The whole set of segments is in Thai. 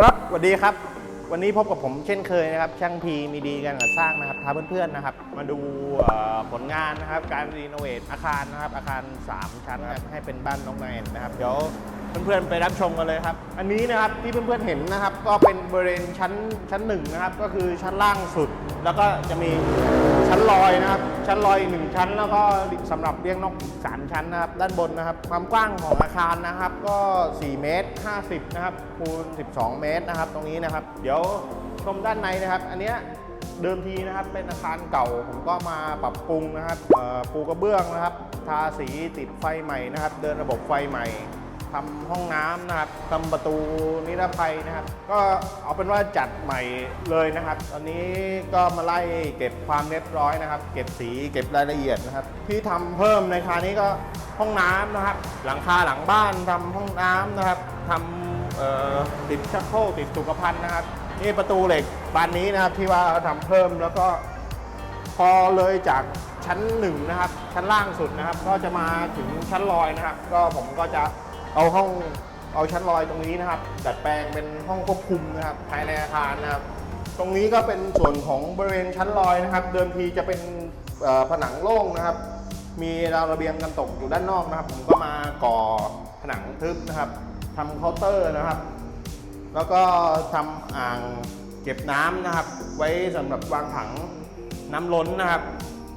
ครับสวัสดีครับ วันนี้พบกับผมเช่นเคยนะครับ ช่างพีมีดีการก่อสร้างนะครับพาเพื่อนๆนะครับ มาดูผลงานนะครับ การรีโนเวทอาคารนะครับ อาคาร 3 ชั้นนะครับให้เป็นบ้านน้องแนนนะครับ เดี๋ยวเพื่อนๆไปรับชมกันเลยครับ อันนี้นะครับที่เพื่อนๆเห็นนะครับ ก็เป็นบริเวณชั้นชั้นหนึ่งนะครับ ก็คือชั้นล่างสุด แล้วก็จะมีชั้น ลอยนะครับ ชั้นลอยอีกหนึ่งชั้น แล้วก็สำหรับเลี้ยงนกอีกสามชั้นนะครับ ด้านบนนะครับ ความกว้างของอาคารนะครับ ก็4เมตร50นะครับคูณ12 เมตรนะครับ ตรงนี้นะครับ เดี๋ยวชมด้านในนะครับ อันเนี้ยเดิมทีนะครับเป็นอาคารเก่าผมก็มาปรับปรุงนะครับเอ่อปูกระเบื้องนะครับ ทาสีติดไฟใหม่นะครับ เดินระบบไฟใหม่ ทำห้องน้ำนะครับทำประตูนิรภัยนะครับ ก็เอาเป็นว่าจัดใหม่เลยนะครับ ตอนนี้ก็มาไล่เก็บความเรียบร้อยนะครับ เก็บสีเก็บรายละเอียดนะครับ ที่ทำเพิ่มในคราวนี้ก็ห้องน้ำนะครับ หลังคาหลังบ้านทำห้องน้ำนะครับทำติดชักโครกติดสุขภัณฑ์นะครับ นี่ประตูเหล็กบานนี้นะครับที่ว่าทำเพิ่มแล้วก็พอเลยจากชั้นหนึ่งนะครับ ชั้นล่างสุดนะครับ ก็จะมาถึงชั้นลอยนะครับ ก็ผมก็จะ เอาห้องเอาชั้นลอยตรงนี้นะครับ ดัดแปลงเป็นห้องควบคุมนะครับภายในอาคารนะครับ ตรงนี้ก็เป็นส่วนของบริเวณชั้นลอยนะครับ เดิมทีจะเป็นผนังโล่งนะครับ มีราวระเบียงกันตกอยู่ด้านนอกนะครับ ผมก็มาก่อผนังทึบนะครับทำเคาน์เตอร์นะครับ แล้วก็ทำอ่างเก็บน้ำนะครับ ไว้สำหรับวางถังน้ำล้นนะครับ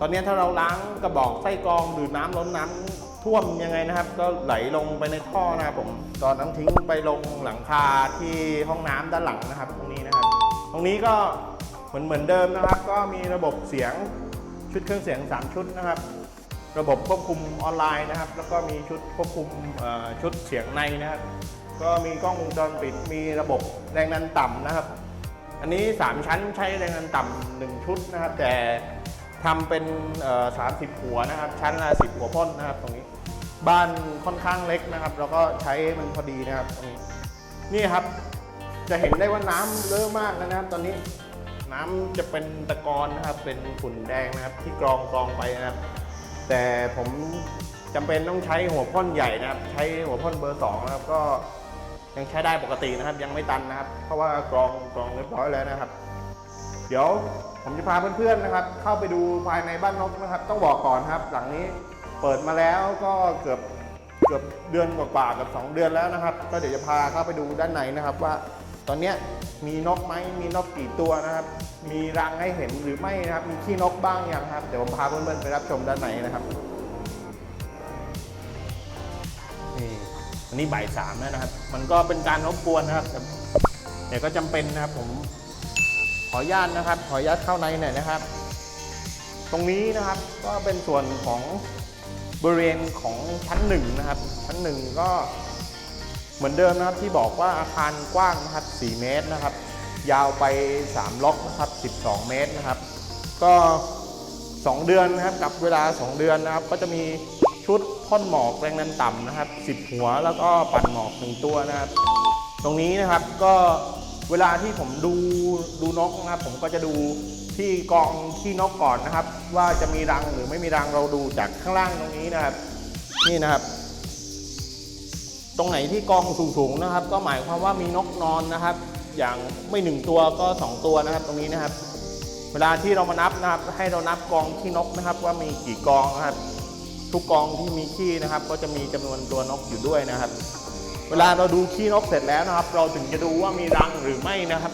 ตอนนี้ถ้าเราล้างกระบอกไส้กรองหรือน้ำล้นน้ำ ท่วมยังไงนะครับ ก็ไหลลงไปในท่อนะครับผมตอนน้ำทิ้งไปลงหลังคาที่ห้องน้ำด้านหลังนะครับ ตรงนี้นะครับ ตรงนี้ก็เหมือนเหมือนเดิมนะครับ ก็มีระบบเสียงชุดเครื่องเสียง 3 ชุดนะครับ ระบบควบคุมออนไลน์นะครับ แล้วก็มีชุดควบคุมชุดเสียงในนะครับ ก็มีกล้องวงจรปิดมีระบบแรงดันต่ำนะครับ อันนี้ 3 ชั้นใช้แรงดันต่ำหนึ่งชุดนะครับ แต่ทำเป็น 30 หัวนะครับ ชั้นละ10 หัวพ่นนะครับตรงนี้ บ้านค่อนข้างเล็กนะครับ แล้วก็ใช้มันพอดีนะครับตรงนี้นี่ครับ จะเห็นได้ว่าน้ำเลอะมากแล้วนะครับ ตอนนี้น้ำจะเป็นตะกอนนะครับ เป็นฝุ่นแดงนะครับ ที่กรองกรองไปนะครับ แต่ผมจำเป็นต้องใช้หัวพ่นใหญ่นะครับ ใช้หัวพ่นเบอร์สองนะครับ ก็ยังใช้ได้ปกตินะครับ ยังไม่ตันนะครับ เพราะว่ากรองกรองเรียบร้อยแล้วนะครับ เดี๋ยวผมจะพาเพื่อนๆนะครับ เข้าไปดูภายในบ้านนกนะครับ ต้องบอกก่อนครับ หลังนี้ ปิดมาแล้วก็เกือบเกือบเดือนกว่าๆกับ 2 เดือนแล้วนะครับ ก็เดี๋ยวจะพาเข้าไปดูด้านในนะครับว่าตอนนี้มีนกไหมมีนกกี่ตัวนะครับ มีรังให้เห็นหรือไม่นะครับ มีขี้นกบ้างยังครับ เดี๋ยวผมพาเพื่อนๆไปรับชมด้านในนะครับนี่อันนี้บ่ายสามแล้วนะครับ มันก็เป็นการรบกวนนะครับแต่ก็จำเป็นนะครับผมขออนุญาตนะครับ ขออนุญาตเข้าในหน่อยนะครับ ตรงนี้นะครับก็เป็นส่วนของ บริเวณของชั้นหนึ่งนะครับ ชั้นหนึ่งก็เหมือนเดิมนะครับที่บอกว่าอาคารกว้างนะครับ 4 เมตรนะครับ ยาวไป 3 ล็อกนะครับ 12 เมตรนะครับ ก็ 2 เดือนนะครับกับเวลา 2 เดือนนะครับ ก็จะมีชุดพ่นหมอกแรงดันต่ำนะครับ 10 หัวแล้วก็ปั่นหมอกหนึ่งตัวนะครับ ตรงนี้นะครับก็เวลาที่ผมดูดูนกนะครับ ผมก็จะดู ที่กองขี้นกก่อนนะครับ ว่าจะมีรังหรือไม่มีรังเราดูจากข้างล่างตรงนี้นะครับ นี่นะครับ ตรงไหนที่กองสูงๆนะครับ ก็หมายความว่ามีนกนอนนะครับ อย่างไม่หนึ่งตัวก็สองตัวนะครับ ตรงนี้นะครับ เวลาที่เรามานับนะครับ ให้เรานับกองขี้นกนะครับ ว่ามีกี่กองนะครับ ทุกกองที่มีขี้นะครับ ก็จะมีจำนวนตัวนกอยู่ด้วยนะครับ เวลาเราดูขี้นกเสร็จแล้วนะครับ เราถึงจะดูว่ามีรังหรือไม่นะครับ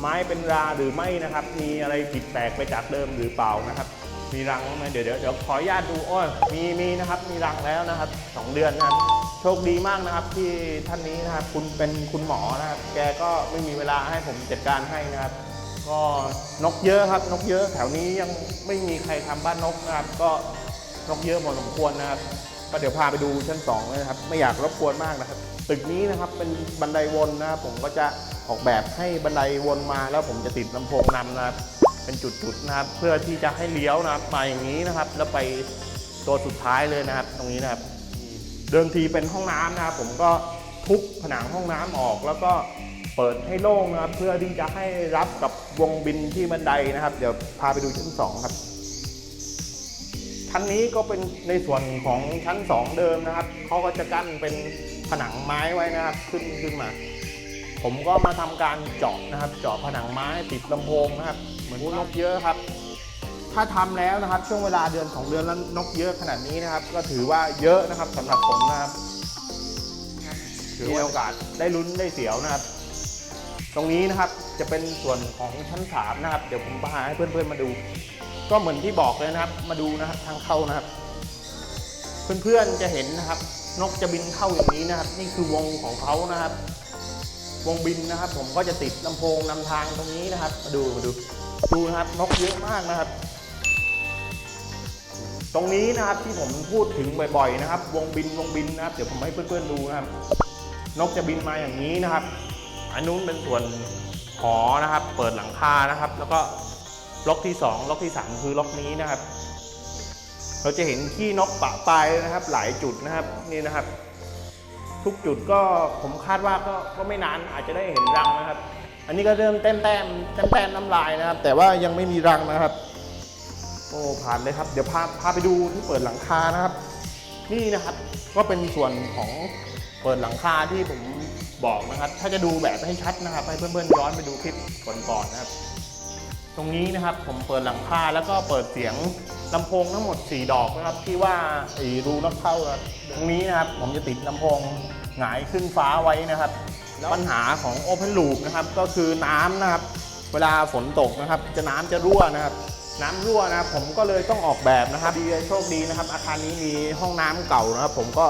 ไม้เป็นราหรือไม่นะครับ มีอะไรผิดแปลกไปจากเดิมหรือเปล่านะครับ มีรังบ้างไหมเดี๋ยวเดี๋ยวเดี๋ยวขออนุญาตดูอ้อยมีมีนะครับ มีรังแล้วนะครับสองเดือนนะครับ โชคดีมากนะครับที่ท่านนี้นะครับ คุณเป็นคุณหมอนะครับ แกก็ไม่มีเวลาให้ผมจัดการให้นะครับ ก็นกเยอะครับ นกเยอะแถวนี้ยังไม่มีใครทำบ้านนกนะครับ ก็นกเยอะพอสมควรนะครับก็เดี๋ยวพาไปดูชั้น2เลยนะครับ ไม่อยากรบกวนมากนะครับ ตึกนี้นะครับเป็นบันไดวนนะครับผมก็จะ ออกแบบให้บันไดวนมาแล้วผมจะติดลำโพงนำนะครับ เป็นจุดๆนะครับ เพื่อที่จะให้เลี้ยวนะครับมาอย่างนี้นะครับ แล้วไปตัวสุดท้ายเลยนะครับ ตรงนี้นะครับเดิมทีเป็นห้องน้ำนะครับ ผมก็ทุบผนังห้องน้ำออก แล้วก็เปิดให้โล่งนะครับเพื่อที่จะให้รับกับวงบินที่บันไดนะครับ เดี๋ยวพาไปดูชั้นสองครับชั้นนี้ก็เป็นในส่วนของชั้น 2 เดิมนะครับเขาก็จะกั้นเป็นผนังไม้ไว้นะครับ ขึ้นขึ้นมา ผมก็มาทำการเจาะนะครับ เจาะผนังไม้ติดลำโพงนะครับ เหมือนนกเยอะครับ ถ้าทำแล้วนะครับ ช่วงเวลาเดือนสองเดือนแล้วนกเยอะขนาดนี้นะครับ ก็ถือว่าเยอะนะครับสำหรับผมนะครับถือว่ามีโอกาสได้ลุ้นได้เสียวนะครับ ตรงนี้นะครับจะเป็นส่วนของชั้นสามนะครับ เดี๋ยวผมพาให้เพื่อนๆมาดู ก็เหมือนที่บอกเลยนะครับ มาดูนะครับทางเข้านะครับ เพื่อนๆจะเห็นนะครับ นกจะบินเข้าอย่างนี้นะครับ นี่คือวงของเขานะครับ วงบินนะครับ ผมก็จะติดลำโพงนำทางตรงนี้นะครับ มาดูมาดูดูนะครับนกเยอะมากนะครับ ตรงนี้นะครับที่ผมพูดถึงบ่อยๆนะครับ วงบินวงบินนะครับ เดี๋ยวผมให้เพื่อนๆดูนะครับ นกจะบินมาอย่างนี้นะครับ อันนู้นเป็นส่วนหอนะครับ เปิดหลังคานะครับ แล้วก็ล็อกที่สองล็อกที่สามคือล็อกนี้นะครับ เราจะเห็นขี้นกปะปลายนะครับ หลายจุดนะครับนี่นะครับ ทุกจุดก็ผมคาดว่าก็ก็ไม่นานอาจจะได้เห็นรังนะครับ อันนี้ก็เริ่มแต้มแต้มแต้มแต้มน้ำลายนะครับ แต่ว่ายังไม่มีรังนะครับ โอ้ผ่านเลยครับ เดี๋ยวพาพาไปดูที่เปิดหลังคานะครับ นี่นะครับก็เป็นส่วนของเปิดหลังคาที่ผมบอกนะครับ ถ้าจะดูแบบให้ชัดนะครับ ให้เพื่อนๆย้อนไปดูคลิปก่อนๆนะครับ ตรงนี้นะครับผมเปิดหลังคาแล้วก็เปิดเสียง ลำโพงทั้งหมด 4 ดอกนะครับที่ว่าไอ้รูนกเข้านะครับตรงนี้นะครับ ผมจะติดลำโพงหงายขึ้นฟ้าไว้นะครับแล้วปัญหาของ Open Loop นะครับก็คือน้ำนะครับ เวลาฝนตกนะครับ จะน้ำจะรั่วนะครับ น้ำรั่วนะครับผมก็เลยต้องออกแบบนะครับดีโชคดีนะครับ อาคารนี้มีห้องน้ำเก่านะครับ ผมก็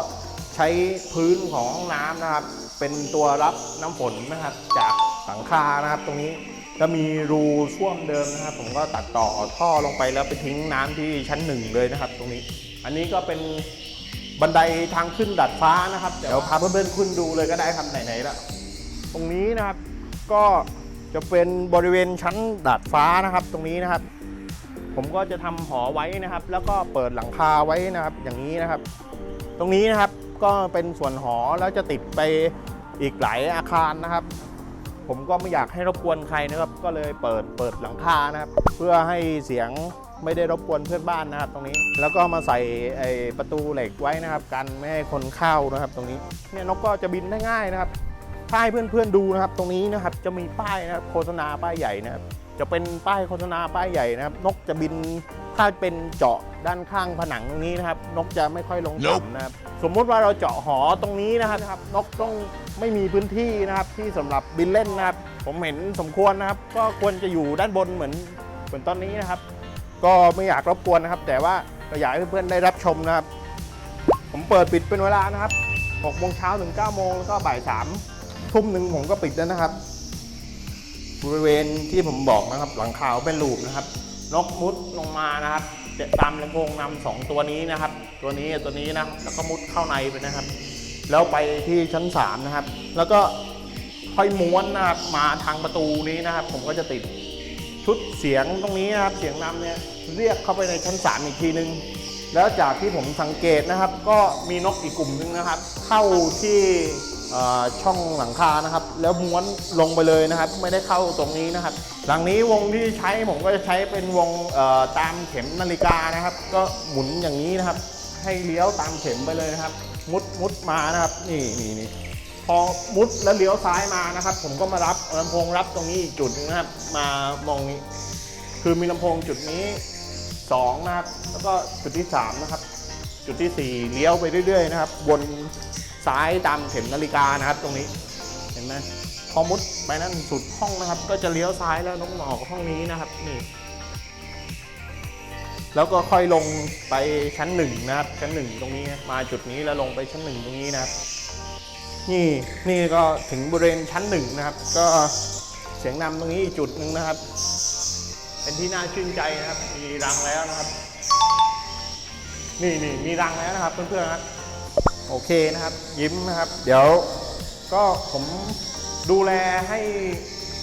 ใช้พื้นของห้องน้ำนะครับ เป็นตัวรับน้ำฝนนะครับ จากหลังคานะครับตรงนี้ ก็มีรูช่วมเดิมนะครับ ผมก็ตัดต่อท่อลงไปแล้วไปทิ้งน้ำที่ชั้นหนึ่งเลยนะครับ ตรงนี้ อันนี้ก็เป็นบันไดทางขึ้นดัดฟ้านะครับ เดี๋ยวพาเพื่อนๆขึ้นดูเลยก็ได้ครับไหนๆและตรงนี้นะครับก็จะเป็นบริเวณชั้นดาดฟ้านะครับ ตรงนี้นะครับ ผมก็จะทำหอไว้นะครับ แล้วก็เปิดหลังคาไว้นะครับ อย่างนี้นะครับ ตรงนี้นะครับก็เป็นส่วนหอแล้วจะติดไปอีกหลายอาคารนะครับ ผมก็ไม่อยากให้รบกวนใครนะครับ ก็เลยเปิดเปิดหลังคานะครับ เพื่อให้เสียงไม่ได้รบกวนเพื่อนบ้านนะครับ ตรงนี้ แล้วก็มาใส่ไอ้ประตูเหล็กไว้นะครับ กันไม่ให้คนเข้านะครับ ตรงนี้ เนี่ยนกก็จะบินได้ง่ายนะครับถ้าให้เพื่อนๆดูนะครับ ตรงนี้นะครับ จะมีป้ายนะครับ โฆษณาป้ายใหญ่นะครับ จะเป็นป้ายโฆษณาป้ายใหญ่นะครับ นกจะบิน ถ้าเป็นเจาะด้านข้างผนังตรงนี้นะครับ นกจะไม่ค่อยลงต่ำนะครับ สมมุติว่าเราเจาะหอตรงนี้นะครับ นกต้องไม่มีพื้นที่นะครับ ที่สำหรับบินเล่นนะครับ ผมเห็นสมควรนะครับ ก็ควรจะอยู่ด้านบนเหมือนเหมือนตอนนี้นะครับ ก็ไม่อยากรบกวนนะครับ แต่ว่าเราอยากให้เพื่อนๆได้รับชมนะครับ ผมเปิดปิดเป็นเวลานะครับ6โมงเช้าถึง9โมงแล้วก็บ่าย3ทุ่มหนึ่งผมก็ปิดแล้วนะครับ บริเวณที่ผมบอกนะครับ หลังคาเป็นลูปนะครับ นกมุดลงมานะครับจะตามลำโพงนำสองตัวนี้นะครับ ตัวนี้ตัวนี้นะแล้วก็มุดเข้าในไปนะครับ แล้วไปที่ชั้น3นะครับ แล้วก็ค่อยม้วนนะครับมาทางประตูนี้นะครับ ผมก็จะติดชุดเสียงตรงนี้นะครับ เสียงนำเนี่ยเรียกเข้าไปในชั้น 3 อีกทีนึง แล้วจากที่ผมสังเกตนะครับ ก็มีนกอีกกลุ่มหนึงนะครับ เข้าที่ ช่องหลังคานะครับ แล้วม้วนลงไปเลยนะครับ ไม่ได้เข้าตรงนี้นะครับ หลังนี้วงที่ใช้ผมก็จะใช้เป็นวงตามเข็มนาฬิกานะครับ ก็หมุนอย่างนี้นะครับ ให้เลี้ยวตามเข็มไปเลยนะครับ มุดมุดมานะครับ นี่นี่นี่พอมุดแล้วเลี้ยวซ้ายมานะครับ ผมก็มารับลำโพงรับตรงนี้อีกจุดหนึงนะครับ มามองนี้ คือมีลำโพงจุดนี้2นะครับ แล้วก็จุดที่3นะครับ จุดที่4เลี้ยวไปเรื่อยๆนะครับวน ซ้ายตามเข็มนาฬิกานะครับ ตรงนี้เห็นไหมพอมุดไปนั่นสุดห้องนะครับ ก็จะเลี้ยวซ้ายแล้วน้องหมอกห้องนี้นะครับนี่แล้วก็ค่อยลงไปชั้นหนึ่งนะครับ ชั้นหนึ่งตรงนี้มาจุดนี้แล้วลงไปชั้นหนึ่งตรงนี้นะครับ นี่นี่ก็ถึงบริเวณชั้นหนึ่งนะครับ ก็เสียงนำตรงนี้อีกจุดหนึ่งนะครับ เป็นที่น่าชื่นใจนะครับ มีรังแล้วนะครับ นี่นี่มีรังแล้วนะครับเพื่อนๆครับ โอเคนะครับ ยิ้มนะครับ เดี๋ยวก็ผมดูแลให้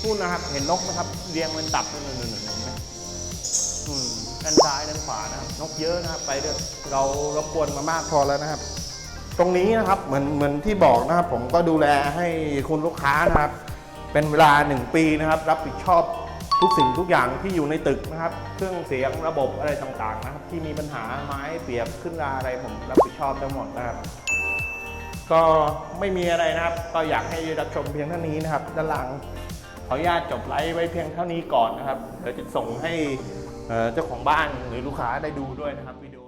พูดนะครับ เห็นนกนะครับเรียงเป็นตับหนึ่งหนึ่งหนึ่งหนึ่งนะอืมด้านซ้ายด้านขวานะครับ นกเยอะนะครับ ไปเด้อเรารบกวนมามากพอแล้วนะครับ ตรงนี้นะครับเหมือนเหมือนที่บอกนะครับ ผมก็ดูแลให้คุณลูกค้านะครับ เป็นเวลา 1 ปีนะครับ รับผิดชอบ ทุกสิ่งทุกอย่างที่อยู่ในตึกนะครับ เครื่องเสียงระบบอะไรต่างๆนะครับ ที่มีปัญหาไม้เปียกขึ้นราอะไรผมรับผิดชอบทั้งหมดนะครับ ก็ไม่มีอะไรนะครับ ก็อยากให้รับชมเพียงเท่านี้นะครับ ด้านหลังขออนุญาตจบไลฟ์ไว้เพียงเท่านี้ก่อนนะครับเดี๋ยวจะส่งให้เอ่อเจ้าของบ้านหรือลูกค้าได้ดูด้วยนะครับวิดีโอ